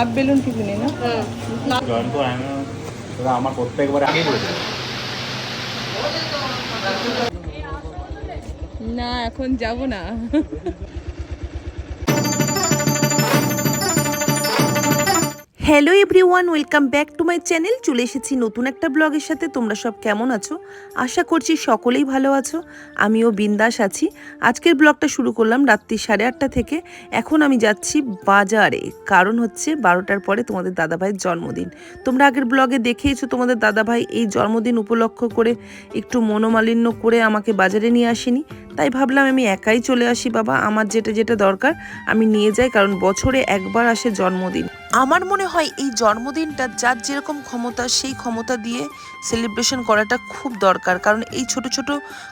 Half balloon নেই না? Join আমার প্রত্যেকবার আগেই বলেছিল না এখন যাব না। Hello everyone welcome back to my channel চলে এসেছি নতুন একটা ব্লগের সাথে। তোমরা সব কেমন আছো? আশা করছি সকলেই ভালো আছো। আমিও বিন্দাস আছি। আজকের ব্লগটা শুরু করলাম রাত্রি সাড়ে আটটা থেকে। এখন আমি যাচ্ছি বাজারে। কারণ হচ্ছে বারোটার পরে তোমাদের দাদাভাইয়ের জন্মদিন। তোমরা আগের ব্লগে দেখেইছো, তোমাদের দাদাভাই এই জন্মদিন উপলক্ষ করে একটু মনোমালিন্য করে আমাকে বাজারে নিয়ে আসেনি। তাই ভাবলাম আমি একাই চলে আসি, বাবা। আমার যেটা যেটা দরকার আমি নিয়ে যাই, কারণ বছরে একবার আসে জন্মদিন। আমার মনে হয় এই জন্মদিনটা, যার যেরকম ক্ষমতা, সেই ক্ষমতা দিয়ে সেলিব্রেশন করাটা খুব দরকার। কারণ এই ছোট ছোট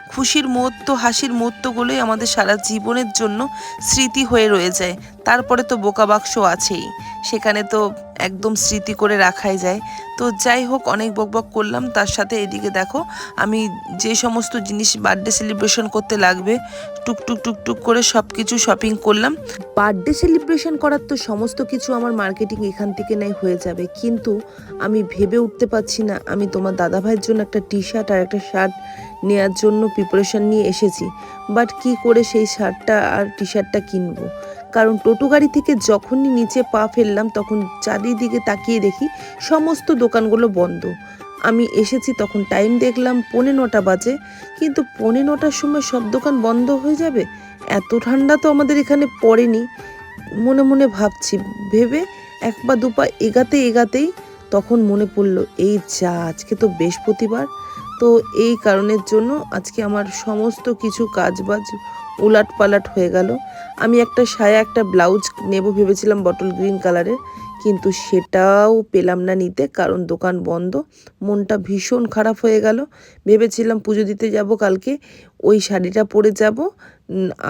খুশির মুহূর্ত, হাসির মুহূর্তগুলোই আমাদের সারা জীবনের জন্য স্মৃতি হয়ে রয়ে যায়। তারপরে তো বোকা বাক্স আছেই। সেখানে তো একদম স্মৃতি করে রাখাই যায়। তো যাই হোক, অনেক বকবক করলাম। তার সাথে এদিকে দেখো, আমি যে সমস্ত জিনিস বার্থডে সেলিব্রেশন করতে লাগবে টুকটুক টুকটুক করে সব কিছু শপিং করলাম। বার্থডে সেলিব্রেশন করার তো সমস্ত কিছু আমার মার্কেটিং এখান থেকে নাই হয়ে যাবে। কিন্তু আমি ভেবে উঠতে পারছি না, আমি তোমার দাদা ভাইয়ের জন্য একটা টি শার্ট আর একটা শার্ট নেওয়ার জন্য প্রিপারেশান নিয়ে এসেছি। বাট কি করে সেই শার্টটা আর টি শার্টটা কিনবো? কারণ টোটো গাড়ি থেকে যখনই নিচে পা ফেললাম, তখন চারিদিকে তাকিয়ে দেখি সমস্ত দোকানগুলো বন্ধ। আমি এসেছি, তখন টাইম দেখলাম পৌনে নটা বাজে। কিন্তু পৌনে নটার সময় সব দোকান বন্ধ হয়ে যাবে? এত ঠান্ডা তো আমাদের এখানে পড়েনি। মনে মনে ভাবছি, ভেবে এক পা দুপা এগাতে এগাতেই তখন মনে পড়ল, এই যা, আজকে তো বৃহস্পতিবার। তো এই কারণের জন্য আজকে আমার সমস্ত কিছু কাজবাজ উলাট পালাট হয়ে গেল। আমি একটা সায়া, একটা ব্লাউজ নেব ভেবেছিলাম বটল গ্রিন কালারের, কিন্তু সেটাও পেলাম না নিতে কারণ দোকান বন্ধ। মনটা ভীষণ খারাপ হয়ে গেল। ভেবেছিলাম পুজো দিতে যাব কালকে, ওই শাড়িটা পরে যাব।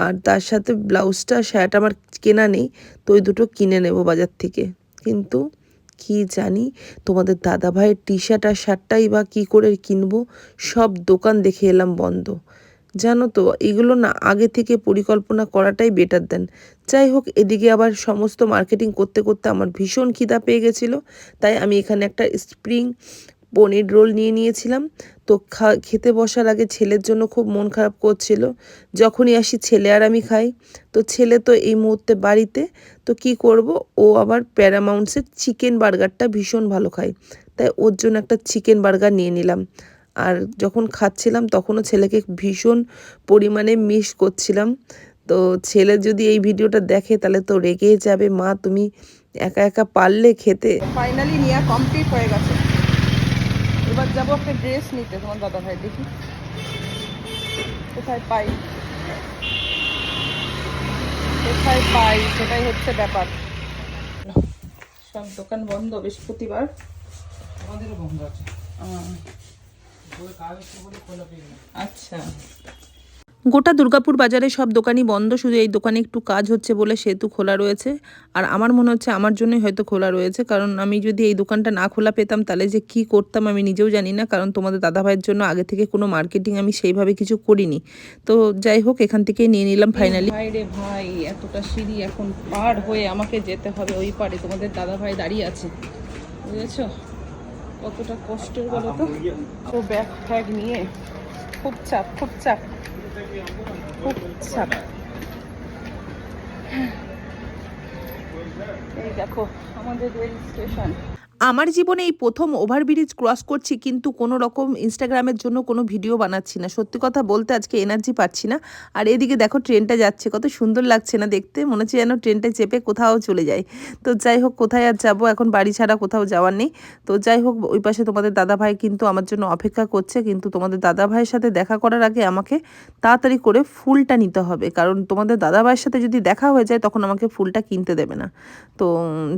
আর তার সাথে ব্লাউজটা শাড়িটা আমার কেনা নেই, তো ওই দুটো কিনে নেব বাজার থেকে। কিন্তু কি জানি তোমাদের দাদা ভাইয়ের টি শার্ট আর শার্টটাই বা কী করে কিনবো? সব দোকান দেখে এলাম বন্ধ। জানো তো, এগুলো না আগে থেকে পরিকল্পনা করাটাই বেটার দেন যাই হোক, এদিকে আবার সমস্ত মার্কেটিং করতে করতে আমার ভীষণ খিদা পেয়ে গেছিল। তাই আমি এখানে একটা স্প্রিং পনির রোল নিয়ে নিয়েছিলাম। তো খেতে বসার আগে ছেলের জন্য খুব মন খারাপ করছিল। যখনই আসি ছেলে আর আমি খাই। তো ছেলে তো এই মুহূর্তে বাড়িতে। তো কি করব? ও আবার প্যারামাউন্টসের চিকেন বার্গারটা ভীষণ ভালো খায়। তাই ওর জন্য একটা চিকেন বার্গার নিয়ে নিলাম। আর যখন খাচ্ছিলাম তখনও ছেলেকে ভীষণ পরিমাণে মিস করছিলাম। তো ছেলে যদি এই ভিডিওটা দেখে তাহলে তো রেগেই যাবে। মা, তুমি একা একা পারলে খেতে? ফাইনালি নেওয়া কমপ্লিট হয়ে গেছে। এবার যাব একটা ড্রেস নিতে তোমার দাদা ভাই দেখি। কোথায় পাই? কোথায় পাই? সেটাই হচ্ছে ব্যাপার। সব দোকান বন্ধ বৃহস্পতিবার। আমাদেরও বন্ধ আছে। আচ্ছা। গোটা দুর্গাপুর বাজারে সব দোকানই বন্ধ শুধু এই দোকানে একটু কাজ হচ্ছে বলে সেহেতু খোলা রয়েছে। আর আমার মনে হচ্ছে আমার জন্যই হয়তো খোলা রয়েছে কারণ আমি যদি এই দোকানটা না খোলা পেতাম তাহলে যে কি করতাম আমি নিজেও জানি না কারণ তোমাদের দাদাভাইয়ের জন্য আগে থেকে কোনো মার্কেটিং আমি সেইভাবে কিছু করিনি। তো যাই হোক এখান থেকেই নিয়ে নিলাম ফাইনালি ভাই রে ভাই এতটা সিঁড়ি এখন পার হয়ে আমাকে যেতে হবে ওই পারে তোমাদের দাদা ভাই দাঁড়িয়ে আছে। বুঝেছ? কতটা কষ্টের বলো তো? তো ব্যাগ ফ্যাগ নিয়ে খুব চাপ খুব চাপ। খুব চাপ এই দেখো আমাদের রেল স্টেশন। আমার জীবনে এই প্রথম ওভারব্রিজ ক্রস করছি, কিন্তু কোনো রকম ইনস্টাগ্রামের জন্য কোনো ভিডিও বানাচ্ছি না। সত্যি কথা বলতে আজকে এনার্জি পাচ্ছি না। আর এদিকে দেখো ট্রেনটা যাচ্ছে, কত সুন্দর লাগছে না দেখতে। মনে হচ্ছে যেন ট্রেনটা চেপে কোথাও চলে যায়। তো যাই হোক, কোথায় আর যাব? এখন বাড়ি ছাড়া কোথাও যাওয়ার নেই। তো যাই হোক, ওই পাশে তোমাদের দাদা ভাই কিন্তু আমার জন্য অপেক্ষা করছে, কিন্তু তোমাদের দাদা ভাইয়ের সাথে দেখা করার আগে আমাকে তাড়াতাড়ি করে ফুলটা নিতে হবে। কারণ তোমাদের দাদা ভাইয়ের সাথে যদি দেখা হয়ে যায়, তখন আমাকে ফুলটা কিনতে দেবে না। তো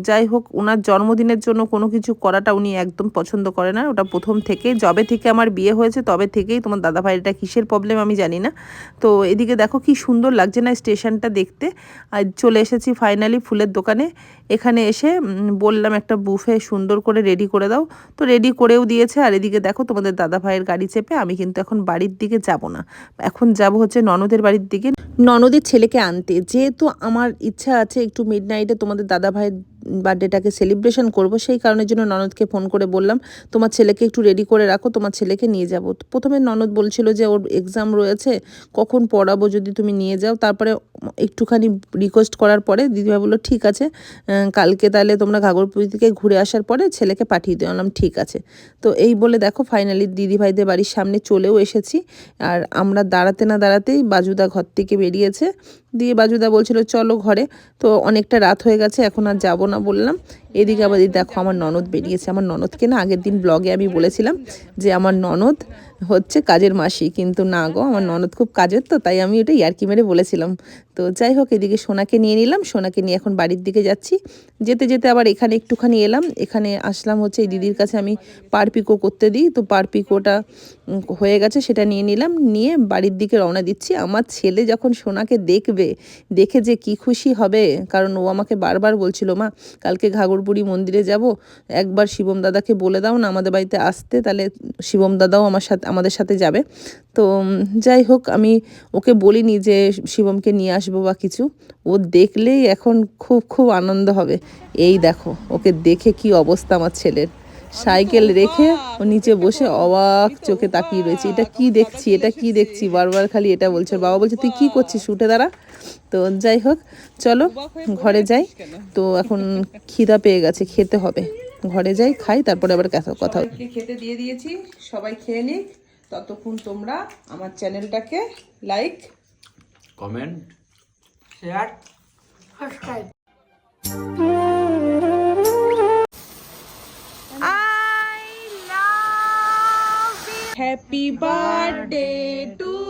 যাই হোক ওনার জন্মদিনের জন্য কোনো কিছু করাটা উনি একদম পছন্দ করে না। ওটা প্রথম থেকে। যবে থেকে আমার বিয়ে হয়েছে, তবে থেকেই তোমার দাদা ভাইয়ের এটা কিসের প্রবলেম আমি জানি না। তো এদিকে দেখো কি সুন্দর লাগছে না স্টেশনটা দেখতে। আর চলে এসেছি ফাইনালি ফুলের দোকানে। এখানে এসে বললাম একটা বুফে সুন্দর করে রেডি করে দাও। তো রেডি করেও দিয়েছে। আর এদিকে দেখো তোমাদের দাদা ভাইয়ের গাড়ি চেপে আমি কিন্তু এখন বাড়ির দিকে যাব না। এখন যাব হচ্ছে ননদের বাড়ির দিকে। ননদের ছেলেকে আনতে। যেহেতু আমার ইচ্ছা আছে একটু মিড নাইটে তোমাদের দাদা ভাইয়ের বার্থডেটাকে সেলিব্রেশন করব, সেই কারণের জন্য ননদকে ফোন করে বললাম, তোমার ছেলেকে একটু রেডি করে রাখো, তোমার ছেলেকে নিয়ে যাব। প্রথমে ননদ বলছিল যে ওর এক্সাম রয়েছে, কখন পড়াবো যদি তুমি নিয়ে যাও। তারপরে একটুখানি রিকোয়েস্ট করার পরে দিদিভাই বলল, ঠিক আছে কালকে তাহলে তোমরা ঘাগরপুরি থেকে ঘুরে আসার পরে ছেলেকে পাঠিয়ে দিও। বললাম, ঠিক আছে। তো এই বলে দেখো ফাইনালি দিদিভাইদের বাড়ির সামনে চলেও এসেছি। আর আমরা দাঁড়াতে না দাঁড়াতেই বাজুদা ঘর থেকে বেরিয়েছে। দিয়ে বাজুদা বলছিল, চলো ঘরে। তো অনেকটা রাত হয়ে গেছে, এখন আর যাব না। বললাম। এদিকে আবার দেখো আমার ননদ বেরিয়েছে। আমার ননদকে না আগের দিন ব্লগে আমি বলেছিলাম যে আমার ননদ হচ্ছে কাজের মাসি। কিন্তু না গো, আমার ননদ খুব কাজের তো, তাই আমি ওটা ইয়ার্কি মেরে বলেছিলাম। তো যাই হোক, এদিকে সোনাকে নিয়ে নিলাম। সোনাকে নিয়ে এখন বাড়ির দিকে যাচ্ছি। যেতে যেতে আবার এখানে একটুখানি এলাম। এখানে আসলাম হচ্ছে এই দিদির কাছে আমি পারপিকো করতে দিই। তো পারপিকোটা হয়ে গেছে, সেটা নিয়ে নিলাম। নিয়ে বাড়ির দিকে রওনা দিচ্ছি। আমার ছেলে যখন সোনাকে দেখবে, দেখে যে কি খুশি হবে, কারণ ও আমাকে বারবার বলছিল, মা কালকে ঘাগরবুড়ি মন্দিরে যাব। একবার শিবম দাদাকে বলে দাও না আমাদের বাড়িতে আসতে, তাহলে শিবম দাদাও আমার সাথে, আমাদের সাথে যাবে। তো যাই হোক, আমি ওকে বলিনি যে শিবমকে নিয়ে আসব বা কিছু। ও দেখলেই এখন খুব খুব আনন্দ হবে। এই দেখো, ওকে দেখে কি অবস্থা আমার ছেলের। সাইকেল রেখে ও নিচে বসে অবাক চোখে তাকিয়ে রয়েছে। এটা কি দেখছি? এটা কি দেখছি? বারবার খালি এটা বলছে। বাবা বলছে তুই কি করছিস? উঠে দাঁড়া। তো যাই হোক চলো ঘরে যাই। তো এখন খিদা পেয়ে গেছে খেতে হবে। ঘরে যাই খাই তারপরে আবার কথা খেতে দিয়ে দিয়েছি। সবাই খেয়ে নিক। ততক্ষণ তোমরা আমার চ্যানেলটাকে like comment happy birthday to